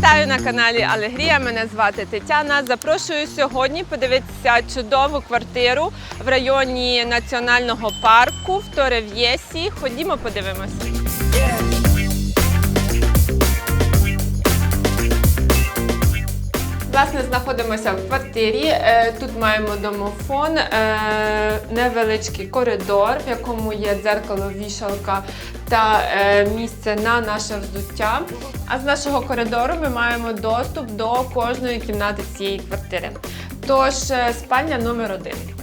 Вітаю на каналі Алегрія. Мене звати Тетяна. Запрошую сьогодні подивитися чудову квартиру в районі національного парку в Торев'єсі. Ходімо, подивимося. Власне, знаходимося в квартирі. Е, Тут маємо домофон, е, невеличкий коридор, в якому є дзеркало, вішалка та е, місце на наше взуття. А з нашого коридору ми маємо доступ до кожної кімнати цієї квартири. Тож, спальня номер один.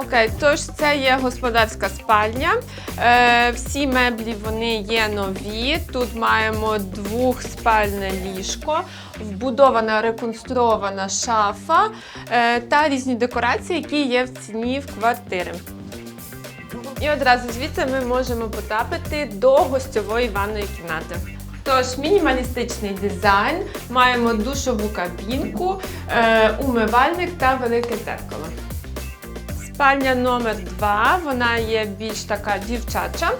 Окей, тож це є господарська спальня. Е, всі меблі вони є нові. Тут маємо двохспальне ліжко, вбудована реконструована шафа е, та різні декорації, які є в ціні в квартири. І одразу звідси ми можемо потрапити до гостьової ванної кімнати. Тож, мінімалістичний дизайн, маємо душову кабінку, е, умивальник та велике дзеркало. Спальня номер 2 вона є більш така дівчача.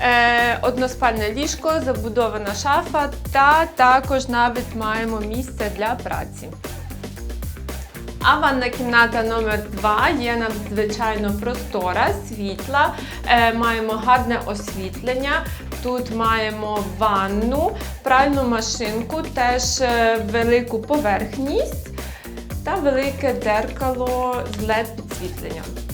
Е, односпальне ліжко, забудована шафа та також навіть маємо місце для праці. А ванна кімната номер 2 є надзвичайно простора, світла. Е, маємо гарне освітлення. Тут маємо ванну, пральну машинку, теж е, велику поверхність та велике дзеркало з led підсвітленням.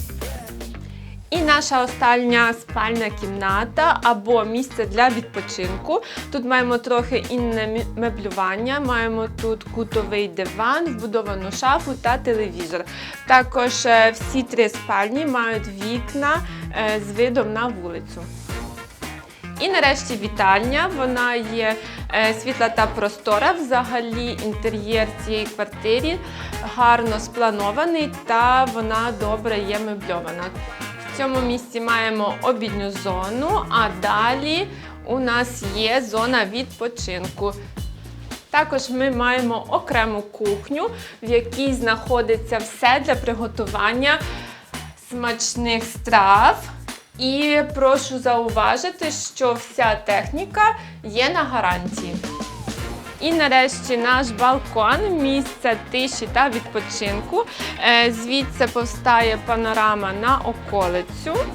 І наша остання спальна кімната або місце для відпочинку. Тут маємо трохи інне меблювання. Маємо тут кутовий диван, вбудовану шафу та телевізор. Також е, всі три спальні мають вікна е, з видом на вулицю. І нарешті вітальня. Вона є е, світла та простора. Взагалі інтер'єр цієї квартири гарно спланований та вона добре є мебльована. В цьому місці маємо обідню зону, а далі у нас є зона відпочинку. Також ми маємо окрему кухню, в якій знаходиться все для приготування смачних страв. І прошу зауважити, що вся техніка є на гарантії. І нарешті наш балкон, місце тиші та відпочинку. Е, Звідси повстає панорама на околицю.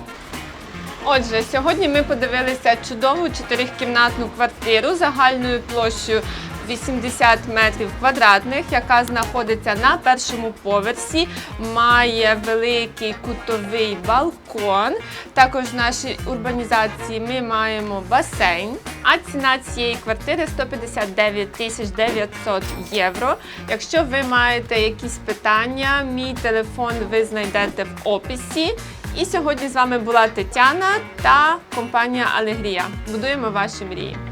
Отже, сьогодні ми подивилися чудову чотирикімнатну квартиру загальною площею 80 метрів квадратних, яка знаходиться на першому поверсі, має великий кутовий балкон. Також в нашій урбанізації ми маємо басейн. А ціна цієї квартири 159 тисяч 900 євро. Якщо ви маєте якісь питання, мій телефон ви знайдете в описі. І сьогодні з вами була Тетяна та компанія Алегрія. Будуємо ваші мрії.